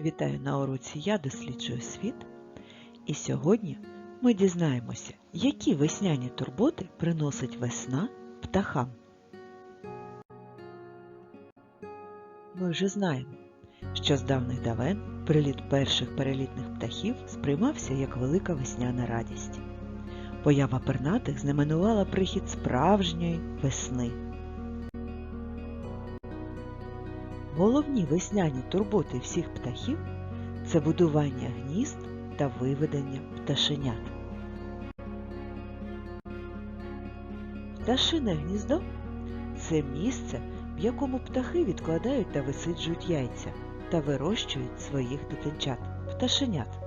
Вітаю на уроці Я досліджую світ. І сьогодні ми дізнаємося, які весняні турботи приносить весна птахам. Ми вже знаємо, що з давних давен приліт перших перелітних птахів сприймався як велика весняна радість. Поява пернатих знаменувала прихід справжньої весни. Головні весняні турботи всіх птахів це будування гнізд та виведення пташенят. Пташине гніздо це місце, в якому птахи відкладають та висиджують яйця та вирощують своїх дитинчат пташенят.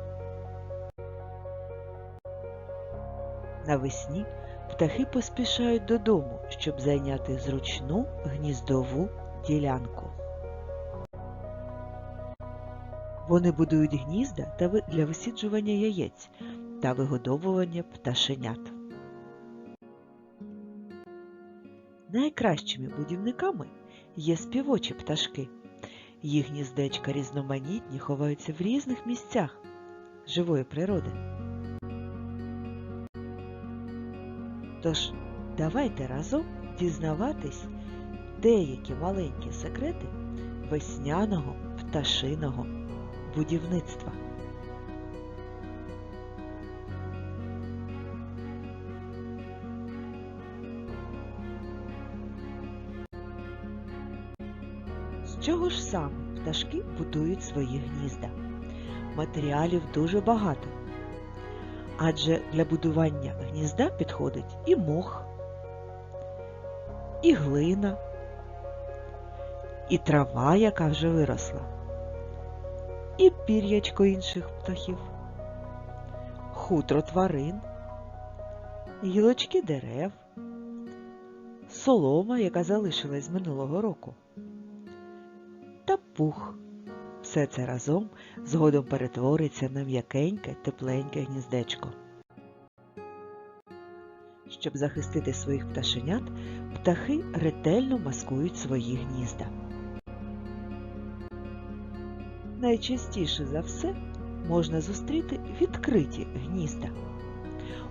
Навесні птахи поспішають додому, щоб зайняти зручну гніздову ділянку. Вони будують гнізда для висіджування яєць та вигодовування пташенят. Найкращими будівниками є співочі пташки. Їх гніздечка різноманітні ховаються в різних місцях живої природи. Тож, давайте разом дізнаватись деякі маленькі секрети весняного пташиного будівництва. З чого ж саме пташки будують свої гнізда? Матеріалів дуже багато. Адже для будування гнізда підходить і мох, і глина, і трава, яка вже виросла, і пір'ячко інших птахів, хутро тварин, гілочки дерев, солома, яка залишилась з минулого року, та пух. Все це разом згодом перетвориться на м'якеньке, тепленьке гніздечко. Щоб захистити своїх пташенят, птахи ретельно маскують свої гнізда. Найчастіше за все можна зустріти відкриті гнізда.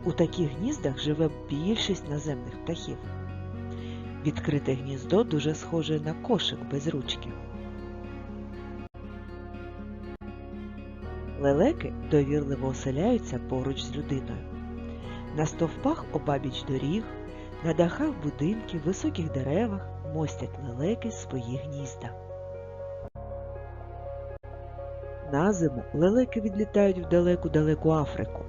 У таких гніздах живе більшість наземних птахів. Відкрите гніздо дуже схоже на кошик без ручки. Лелеки довірливо оселяються поруч з людиною. На стовпах обабіч доріг, на дахах будинків, високих деревах мостять лелеки свої гнізда. На зиму лелеки відлітають в далеку-далеку Африку,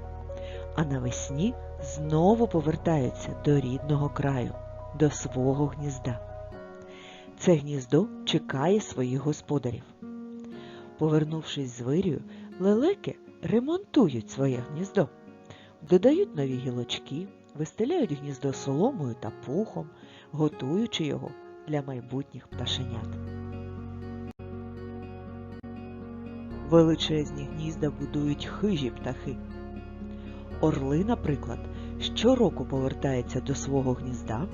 а навесні знову повертаються до рідного краю, до свого гнізда. Це гніздо чекає своїх господарів. Повернувшись з вирію, лелеки ремонтують своє гніздо, додають нові гілочки, вистеляють гніздо соломою та пухом, готуючи його для майбутніх пташенят. Величезні гнізда будують хижі птахи. Орли, наприклад, щороку повертається до свого гнізда,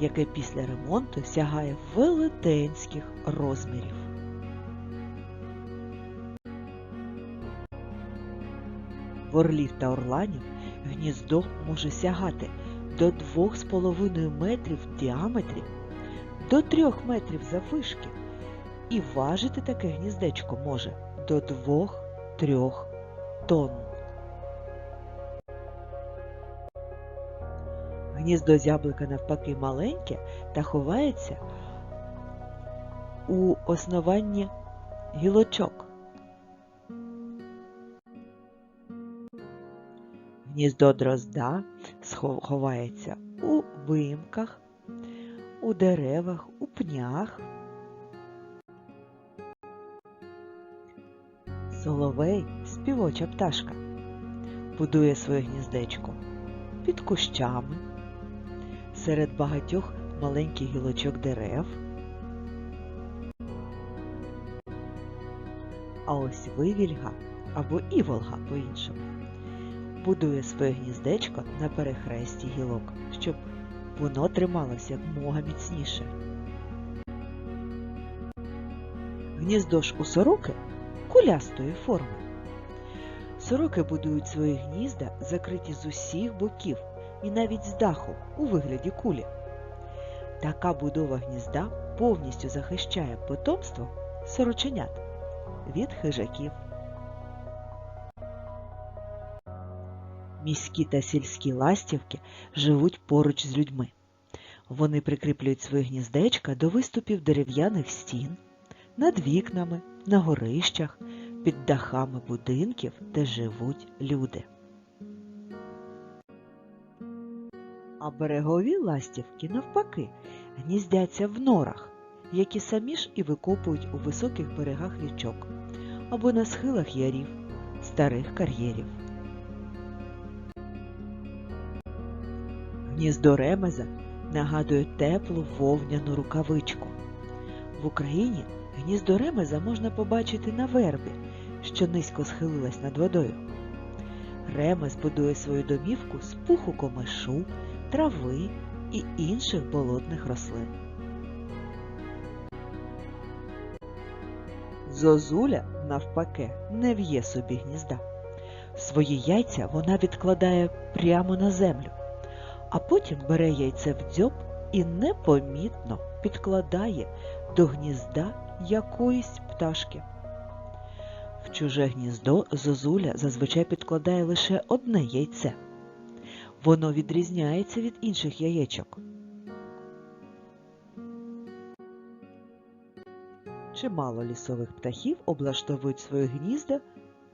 яке після ремонту сягає велетенських розмірів. В орлів та орланів гніздо може сягати до 2,5 метрів в діаметрі, до 3 метрів заввишки, і важити таке гніздечко може до 2-3 тонн. Гніздо зяблика навпаки маленьке та ховається у основанні гілочок. Гніздо дрозда ховається у вимках, у деревах, у пнях. Соловей співоча пташка будує своє гніздечко під кущами, серед багатьох маленьких гілочок дерев. А ось вивільга або іволга по-іншому будує своє гніздечко на перехресті гілок, щоб воно трималося якмога міцніше. Гніздо ж у сороки кулястої форми. Сороки будують свої гнізда, закриті з усіх боків і навіть з даху у вигляді кулі. Така будова гнізда повністю захищає потомство сороченят від хижаків. Міські та сільські ластівки живуть поруч з людьми. Вони прикріплюють свої гніздечка до виступів дерев'яних стін, над вікнами, на горищах, під дахами будинків, де живуть люди. А берегові ластівки, навпаки, гніздяться в норах, які самі ж і викопують у високих берегах річок або на схилах ярів, старих кар'єрів. Гніздо ремеза нагадує теплу вовняну рукавичку. В Україні гніздо ремеза можна побачити на вербі, що низько схилилась над водою. Ремез будує свою домівку з пуху комишу, трави і інших болотних рослин. Зозуля, навпаки, не в'є собі гнізда. Свої яйця вона відкладає прямо на землю, а потім бере яйце в дзьоб і непомітно підкладає до гнізда якоїсь пташки. В чуже гніздо зозуля зазвичай підкладає лише одне яйце. Воно відрізняється від інших яєчок. Чимало лісових птахів облаштовують свої гнізда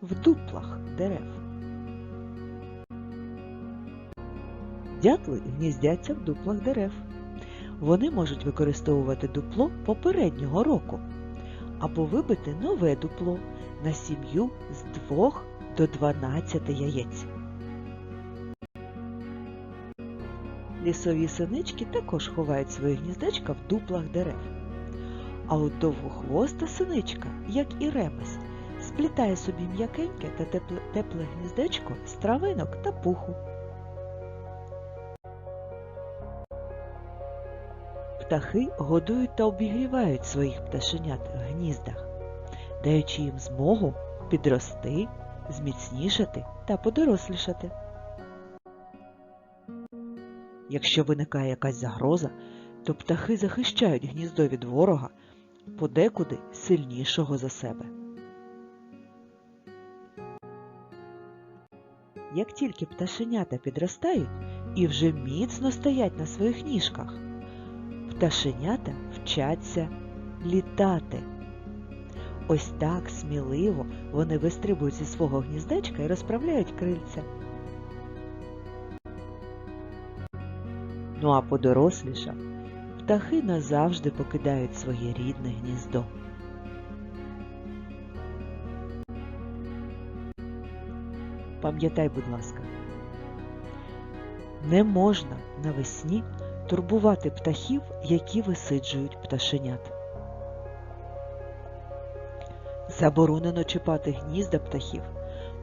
в дуплах дерев. Дятли гніздяться в дуплах дерев. Вони можуть використовувати дупло попереднього року або вибити нове дупло на сім'ю з 2 до 12 яєць. Лісові синички також ховають свої гніздечка в дуплах дерев. А от довгохвоста синичка, як і ремес, сплітає собі м'якеньке та тепле, тепле гніздечко з травинок та пуху. Птахи годують та обігрівають своїх пташенят в гніздах, даючи їм змогу підрости, зміцнішати та подорослішати. Якщо виникає якась загроза, то птахи захищають гніздо від ворога, подекуди сильнішого за себе. Як тільки пташенята підростають і вже міцно стоять на своїх ніжках, пташенята вчаться літати. Ось так сміливо вони вистрибують зі свого гніздечка і розправляють крильця. Ну а подоросліша, птахи назавжди покидають своє рідне гніздо. Пам'ятай, будь ласка, не можна навесні турбувати птахів, які висиджують пташенят. Заборонено чіпати гнізда птахів,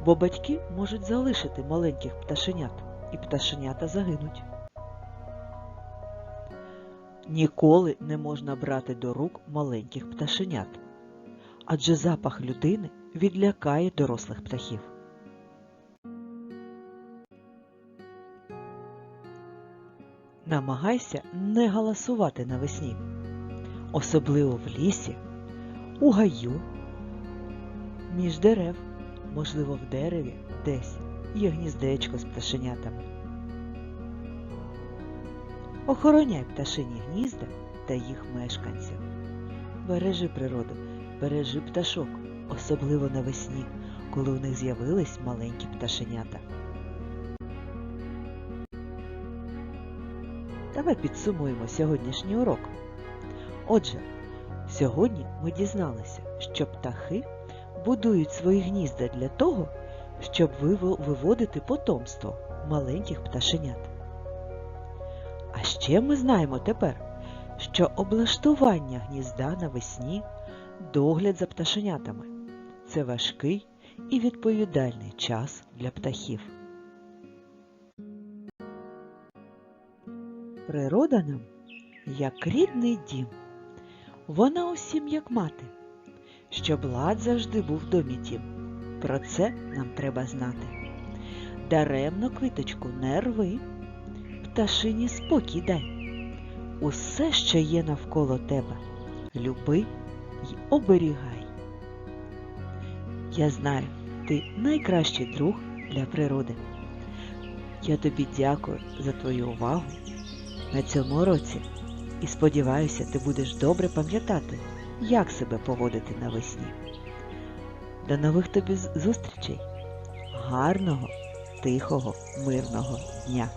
бо батьки можуть залишити маленьких пташенят, і пташенята загинуть. Ніколи не можна брати до рук маленьких пташенят, адже запах людини відлякає дорослих птахів. Намагайся не галасувати навесні, особливо в лісі, у гаю, між дерев, можливо, в дереві десь є гніздечко з пташенятами. Охороняй пташині гнізда та їх мешканців. Бережи природу, бережи пташок, особливо навесні, коли у них з'явились маленькі пташенята. Давай підсумуємо сьогоднішній урок. Отже, сьогодні ми дізналися, що птахи будують свої гнізда для того, щоб виводити потомство маленьких пташенят. А ще ми знаємо тепер, що облаштування гнізда навесні, догляд за пташенятами це важкий і відповідальний час для птахів. Природа нам як рідний дім, вона усім як мати, щоб лад завжди був домі тім. Про це нам треба знати. Даремно квіточку не рви, пташині спокій дай. Усе, що є навколо тебе, люби й оберігай. Я знаю, ти найкращий друг для природи. Я тобі дякую за твою увагу на цьому році і сподіваюся, ти будеш добре пам'ятати, як себе поводити навесні. До нових тобі зустрічей! Гарного, тихого, мирного дня!